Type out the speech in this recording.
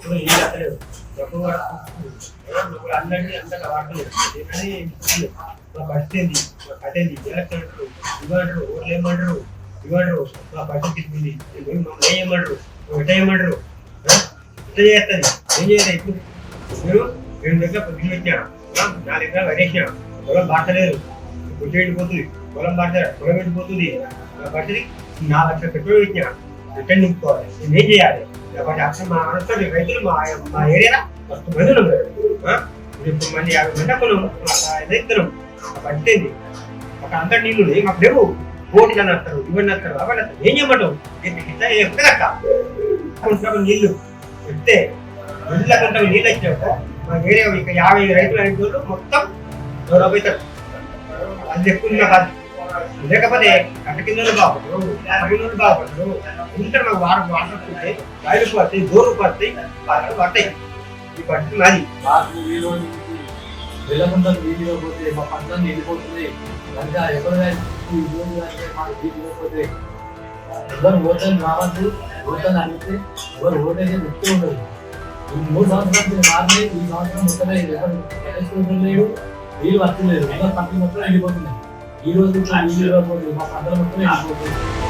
ఇప్పుడు డబ్బు అందరినీ అందరికి వాడలేదు మా బస్ మా కథ ఓట్లు ఏమంటారు? ఇవ్వమంటారు? మా బస్ తిప్పింది మమ్మల్ని ఏం చేయమంటారు ఎట్లా ఎట్లా చేస్తుంది ఏం చేయాలి ఇప్పుడు? మీరు రెండు దగ్గర పొద్దున్న వచ్చా నా దగ్గర పడేసా పొలం బాటలేదు పొద్దు పోతుంది పొలం బాట పొలం వెళ్ళిపోతుంది నా బట్టది నా లక్షల పెట్రోల్ ఇచ్చాను రిటర్న్ నింపుకోవాలి. నేను ఏం చేయాలి? లేకపోతే అక్కడ మా అనుకోండి రైతులు మా మా ఏరియాలో మస్తు మందులు ఇప్పుడు మంది యాభై మంది అక్కడ ఇద్దరు. పట్టింది ఒక అంత నీళ్ళు ఉన్నాయి. మాకు లేవు. ఓట్లు అని అంటారు ఇవన్నీ అంటారు అవన్నీ అంటారు. ఏం చేయమంటావు? ఇట్లా ఎక్కడక్క కొంచెం నీళ్ళు చెప్తే రెండు గంటలు నీళ్ళు వచ్చినాక మా ఏరియా ఇక యాభై రైతులు ఐదు మొత్తం డెవలప్ అవుతారు అది ఎక్కువ కాదు లేకపోతే కట్ట కింద బాగుపడరు పగిన బాగుపడరు ఎందుకంటే మాకు వారం వాటర్ వస్తుంటాయి రైలు పడతాయి బోర్లు పడతాయి పాటలు పడతాయి. ఈ పట్టి మాది మాకు ఈ వెళ్ళకుండా వీధిలో పోతే మా పంటలు వెళ్ళిపోతుంది కనుక ఎవరు మాకు వీధిలో పోతే ఎవరు ఓటని రావద్దు ఓటని అడిగితే ఎవరు ఓటైతే చెప్తూ ఉండదు. ఈ మూడు సంవత్సరాలు మారినాయి ఈ సంవత్సరం మొత్తమే ఎవరు ఎలక్షన్ లేడు వీళ్ళు వస్తలేదు ఎవరు పంటలు మొత్తం వెళ్ళిపోతున్నాయి ఈ రోజు మా పంటలు మొత్తం